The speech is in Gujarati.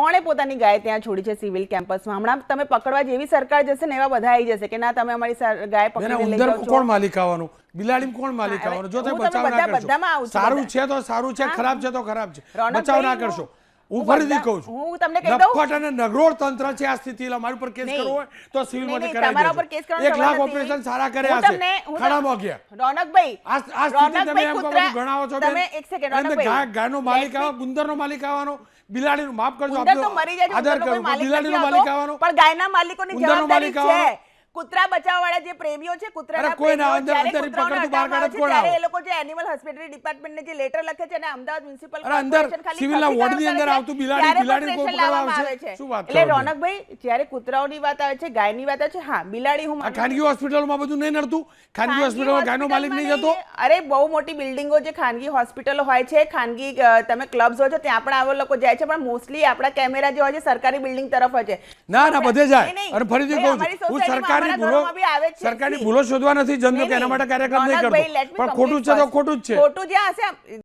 કોણે પોતાની ગાય ત્યાં છોડી છે સિવિલ કેમ્પસમાં? હમણાં તમે પકડવા જેવી સરકાર જશે ને એવા બધા આવી જશે કે ના તમે અમારી ગાય પકડીને લઈ જાઓ કોણ માલિક આવવાનું? બિલાડી કોણ માલિક આવવાનું? જો તમે બચાવ ના કરશો. સારું છે તો સારું છે ખરાબ છે તો ખરાબ છે. બચાવ ના કરશો. હું નો ફરીથી કહું છું હું તમને કહી દઉં? નફ્ફટ અને નગરોળ તંત્ર છે આ સ્થિતિ મારી ઉપર કેસ કરવો હોય તો સિવિલમાંથી નહીં, કરાવી તમારા કેસ કરવાનો એક લાખ ઓપરેશન સારા કર્યા છે. તમને- હું ખાડામાં તમને- ગયા રોનકભાઈ આ આ સ્થિતિ તમે એમ કહો ગણાવો છો તમે એક સેકન્ડ, રોનકભાઈ. ગાયનો માલિક આવો ઉંદરનો માલિક આવવાનો બિલાડીનો માફ કરજો આદર માલિક બિલાડીનો માલિક આવવાનો. પણ ગાયના માલિકોની જવાબદારી છે. કૂતરા બચાવવા વાળા જે પ્રેમીઓ છે કૂતરાના કોઈ ના, અંદર- જ્યારે પકડતું બહાર હટાવવામાં કોણ આવે? એ લોકો જે એનિમલ હોસ્પિટલ ડિપાર્ટમેન્ટને જે લેટર લખે છે અને અમદાવાદ મ્યુનિસિપલ કોર્પોરેશન ખાલી સિવિલના વોર્ડની અંદર આવતું બિલાડી- બિલાડી કોઈ પકડવા આવે છે. શું વાત એટલે રોનકભાઈ જ્યારે કૂતરાઓની વાત આવે છે ગાયની વાત આવે છે હા બિલાડી હું. ખાનગી હોસ્પિટલમાં બધું નહીં નડતું ખાનગી હોસ્પિટલમાં ગાયનો માલિક નહીં જતો અરે બહુ મોટી બિલ્ડિંગો જે ખાનગી હોસ્પિટલો હોય છે ખાનગી તમે ક્લબ્સ હોય છે ત્યાં પણ આવા લોકો જાય છે પણ મોસ્ટલી આપણા કેમેરા જે હોય છે સરકારી બિલ્ડિંગ તરફ હોય છે ના ના બધે જાય. અને ફરીથી કહું છું હું સોસાયટીમાં સરકારની ભૂલો. સરકારની શોધવા નથી જનતો કે એના માટે કાર્યક્રમ નહીં કરતો. પણ ખોટું છે તો ખોટું જ છે. ખોટું જ્યાં હશે